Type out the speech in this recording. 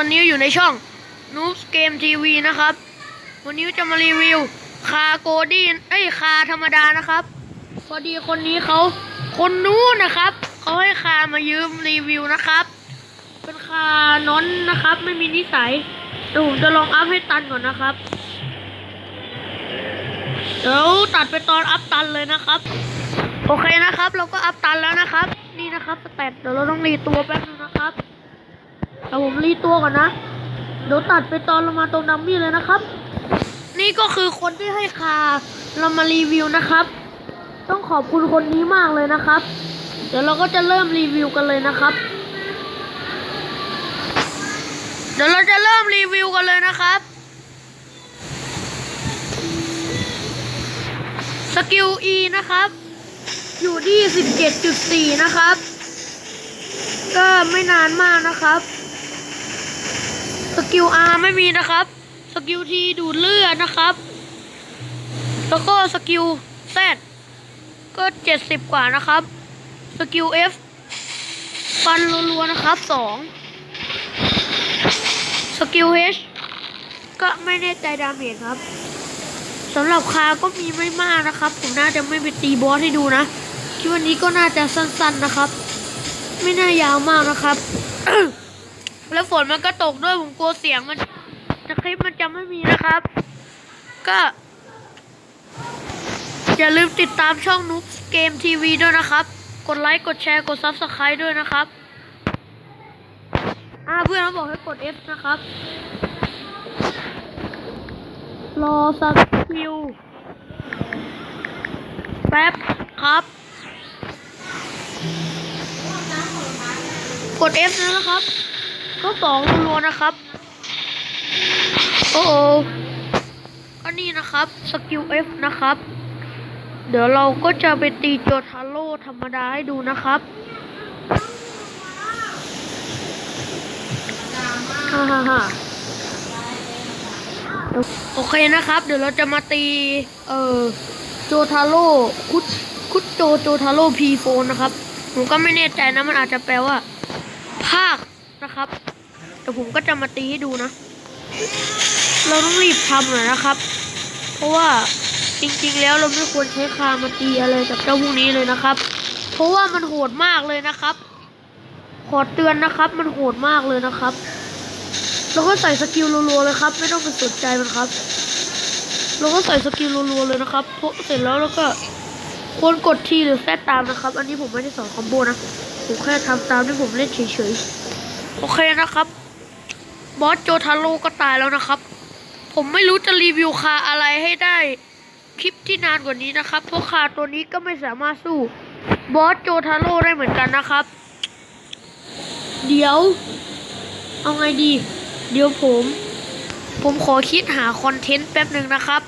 อนนี้อยู่ในช่อง Noobs Game TV นะครับ วันนี้จะมารีวิว คาโกดี้เอ้ยคาธรรมดานะครับ พอดีคนนี้เขาคนนู้นนะครับเขาให้คามายืมรีวิวนะครับ เป็นคาน้อนนะครับ ไม่มีนิสัยเดี๋ยวผมจะลองอัพให้ตันก่อนนะครับ เดี๋ยวตัดไปตอนอัพตันเลยนะครับ โอเคนะครับ เราก็อัพตันแล้วนะครับ นี่นะครับสแตทเดี๋ยวเราต้องรีตัวแป๊บนึงนะครับ เดี๋ยวผมรีตัวก่อนนะเดี๋ยวตัดไปตอนเรามาตรงดัมมี่เลยนะครับ นี่ก็คือคนที่ให้คาเรามารีวิวนะครับ ต้องขอบคุณคนนี้มากเลยนะครับ เดี๋ยวเราก็จะเริ่มรีวิวกันเลยนะครับ เดี๋ยวเราจะเริ่มรีวิวกันเลยนะครับ สกิล E นะครับ อยู่ที่ 17.4 นะครับ ก็ไม่นานมากนะครับ สกิล R ไม่มีนะครับ สกิล T ดูดเลือดนะครับ แล้วก็สกิล Z ก็70กว่านะครับ สกิล F ฟันรัวๆนะครับ2สกิล H ก็ไม่แน่ใจดาเมจครับสำหรับคาก็มีไม่มากนะครับ ผมน่าจะไม่ไปตีบอสให้ดูนะคลิปวันนี้ก็น่าจะสั้นๆนะครับ ไม่น่ายาวมากนะครับ แล้วฝนมันก็ตกด้วยผมกลัวเสียงมันจะคลิปมันจะไม่มีนะครับ ก็ อย่าลืมติดตามช่องนุ๊กเกมทีวีด้วยนะครับ กดไลค์กดแชร์กดซับสไครต์ด้วยนะครับอ่าเพื่อนเขาบอกให้กด F นะครับ รอสักคิว แป๊บครับ กด F แล้วนะครับ ก็สองรัวนะครับ โอ้โอก็นี่นะครับสกิล F นะครับ เดี๋ยวเราก็จะไปตีโจทาโร่ธรรมดาให้ดูนะครับฮ่าฮ่าฮ่าโอเคนะครับ เดี๋ยวเราจะมาตี เอ่อโจทาโร่คุดคุดโจโจทาโร่พีโฟนนะครับผมก็ไม่แน่ใจนะมันอาจจะแปลว่า ภาคนะครับ แต่ผมก็จะมาตีให้ดูนะ เราต้องรีบทำหน่อยนะครับ เพราะว่าจริงๆ แล้วเราไม่ควรใช้คามาตีอะไรกับเจ้าพวกนี้เลยนะครับ เพราะว่ามันโหดมากเลยนะครับ ขอเตือนนะครับ มันโหดมากเลยนะครับแล้วก็ใส่สกิลรัวๆเลยครับ ไม่ต้องไปสนใจมันครับ เราก็ใส่สกิลรัวๆเลยนะครับพอเสร็จแล้วเราก็ควรกดทีหรือแซตตามนะครับ อันนี้ผมไม่ได้สอนคอมโบนะ ผมแค่ทำตามที่ผมเล่นเฉยๆ โอเคนะครับ บอสโจทาโร่ก็ตายแล้วนะครับ ผมไม่รู้จะรีวิวคาอะไรให้ได้คลิปที่นานกว่านี้นะครับ เพราะคาตัวนี้ก็ไม่สามารถสู้บอสโจทาโร่ได้เหมือนกันนะครับ เดี๋ยว เอาไงดี เดี๋ยวผม ผมขอคิดหาคอนเทนต์แป๊บหนึ่งนะครับ